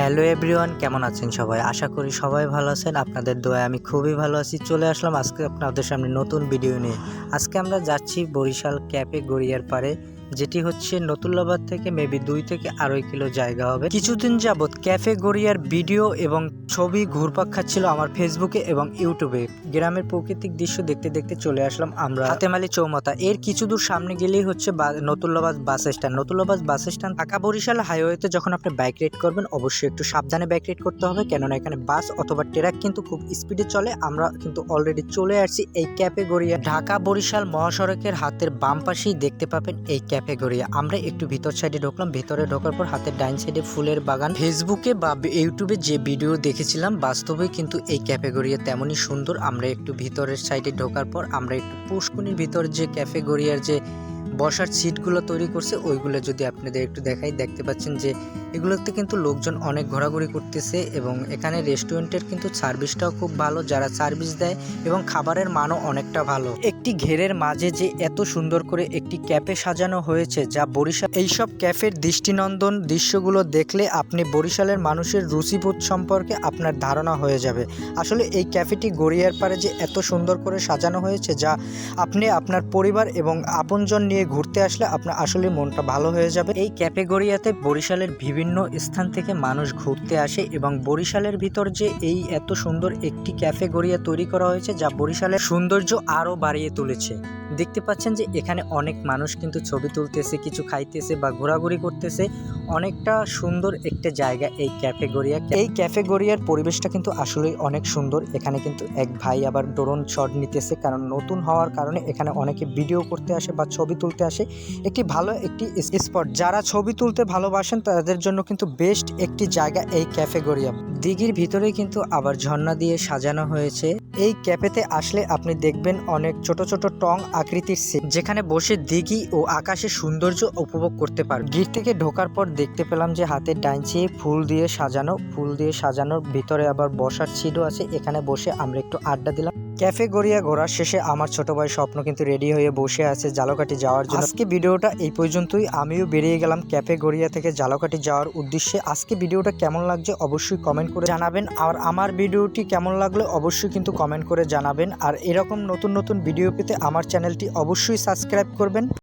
Hello everyone, কেমন আছেন সবাই? আশা করি সবাই ভালো আছেন। আপনাদের দোয়ায় আমি খুবই ভালো আছি। চলে আসলাম আজকে আপনাদের সামনে নতুন ভিডিও নিয়ে। আজকে আমরা যাচ্ছি বরিশাল ক্যাপে গড়িয়ার পারে যেটি হচ্ছে নতুল্লাবাদ থেকে মেবি দুই থেকে আড়াই কিলো জায়গা হবে। কিছুদিন যাবৎ ক্যাফে গড়িয়ার ভিডিও এবং ছবি ঘুরপাক খাচ্ছিল আমার ফেসবুকে এবং ইউটিউবে গ্রামের প্রাকৃতিক দৃশ্য দেখতে দেখতে চলে আসলাম আমরা। হাতেমালি চৌমাতা এর কিছু দূর সামনে গেলেই হচ্ছে Natullabad bus stand. Natullabad bus stand Dhaka Barishal হাইওয়েতে যখন আপনি বাইক রাইড করবেন, অবশ্যই একটু সাবধানে ব্যাক রাইড করতে হবে। কেননা এখানে বাস অথবা ট্রাক কিন্তু খুব স্পিডে চলে। আমরা কিন্তু অলরেডি চলে আসছি এই ক্যাফে গড়িয়া ঢাকা, বরিশাল, মহাসড়কের হাতের বাম পাশেই দেখতে পাবেন এই ক্যাফে গড়িয়া আমরা একটু ভিতর সাইডে ঢুকলাম। ভিতরে ঢোকার পর হাতের ডাইন সাইডে ফুলের বাগান। ফেসবুকে বা ইউটিউবে যে ভিডিও দেখেছিলাম, বাস্তবে কিন্তু এই ক্যাফে গড়িয়া তেমনই সুন্দর। আমরা একটু ভিতরের সাইডে ঢোকার পর আমরা একটু পুষ্কুনির ভিতর যে ক্যাফে গড়িয়ার যে বসার সিটগুলো তৈরি করছে, ওইগুলো যদি আপনাদের একটু দেখাই, দেখতে পাচ্ছেন যে এগুলোতে কিন্তু লোকজন অনেক ঘোরাঘুরি করতেছে এবং এখানে রেস্টুরেন্টের কিন্তু সার্ভিসটাও খুব ভালো, যারা সার্ভিস দেয় এবং খাবারের মানও অনেকটা ভালো। একটি ঘেরের মাঝে যে এত সুন্দর করে একটি ক্যাফে সাজানো হয়েছে, যা বরিশাল, এইসব ক্যাফের দৃষ্টিনন্দন দৃশ্যগুলো দেখলে আপনি বরিশালের মানুষের রুচিবোধ সম্পর্কে আপনার ধারণা হয়ে যাবে। আসলে এই ক্যাফেটি গড়িয়ার পারে যে এত সুন্দর করে সাজানো হয়েছে, যা আপনি, আপনার পরিবার এবং আপনজন নিয়ে ঘুরতে আসলে আপনার আসলে মনটা ভালো হয়ে যাবে। এই ক্যাটেগরিয়াতে বরিশালের বিভিন্ন স্থান থেকে মানুষ ঘুরতে আসে এবং বরিশালের ভিতর যে এই এত সুন্দর একটি ক্যাফেগরিয়া তৈরি করা হয়েছে যা বরিশালের সৌন্দর্য আরও বাড়িয়ে তুলেছে। দেখতে পাচ্ছেন যে এখানে অনেক মানুষ কিন্তু ছবি তুলতেছে, কিছু খাইতেছে বা ঘোরাঘুরি করতেছে। অনেকটা সুন্দর একটা জায়গা এই ক্যাফেগরিয়া। এই ক্যাফেগরিয়ার পরিবেশটা কিন্তু আসলেই অনেক সুন্দর। এখানে কিন্তু এক ভাই আবার ড্রোন শট নিতেছে কারণ নতুন হওয়ার কারণে এখানে অনেকে ভিডিও করতে আসে বা ছবি তুলতে আসে। একটি ভালো একটি স্পট। যারা ছবি তুলতে ভালোবাসেন তাদের জন্য কিন্তু বেস্ট একটি জায়গা এই ক্যাফেগরিয়া। দিঘির ভিতরে কিন্তু আবার ঝর্ণা দিয়ে সাজানো হয়েছে। এই ক্যাফেতে আসলে আপনি দেখবেন অনেক ছোট ছোট টং আকৃতির সেট যেখানে বসে দিঘি ও আকাশের সৌন্দর্য উপভোগ করতে পারবেন। গির থেকে ঢোকার পর দেখতে পেলাম যে হাতের ডাইনচে ফুল দিয়ে সাজানো, ফুল দিয়ে সাজানোর ভিতরে আবার বসার সিটও আছে। এখানে বসে আমরা একটু আড্ডা দিলাম। ক্যাফে গড়িয়া ঘোরার শেষে আমার ছোট ভাই স্বপ্ন কিন্তু রেডি হয়ে বসে আছে জালকাটি যাওয়ার জন্য। আজকে ভিডিওটা এই পর্যন্তই। আমিও বেরিয়ে গেলাম ক্যাফে গড়িয়া থেকে জালকাটি যাওয়ার উদ্দেশ্যে। আজকে ভিডিওটা কেমন লাগছে অবশ্যই কমেন্ট করে জানাবেন। আর আমার ভিডিওটি কেমন লাগল অবশ্যই কিন্তু কমেন্ট করে জানাবেন। আর এরকম নতুন নতুন ভিডিও পেতে আমার চ্যানেলটি অবশ্যই সাবস্ক্রাইব করবেন।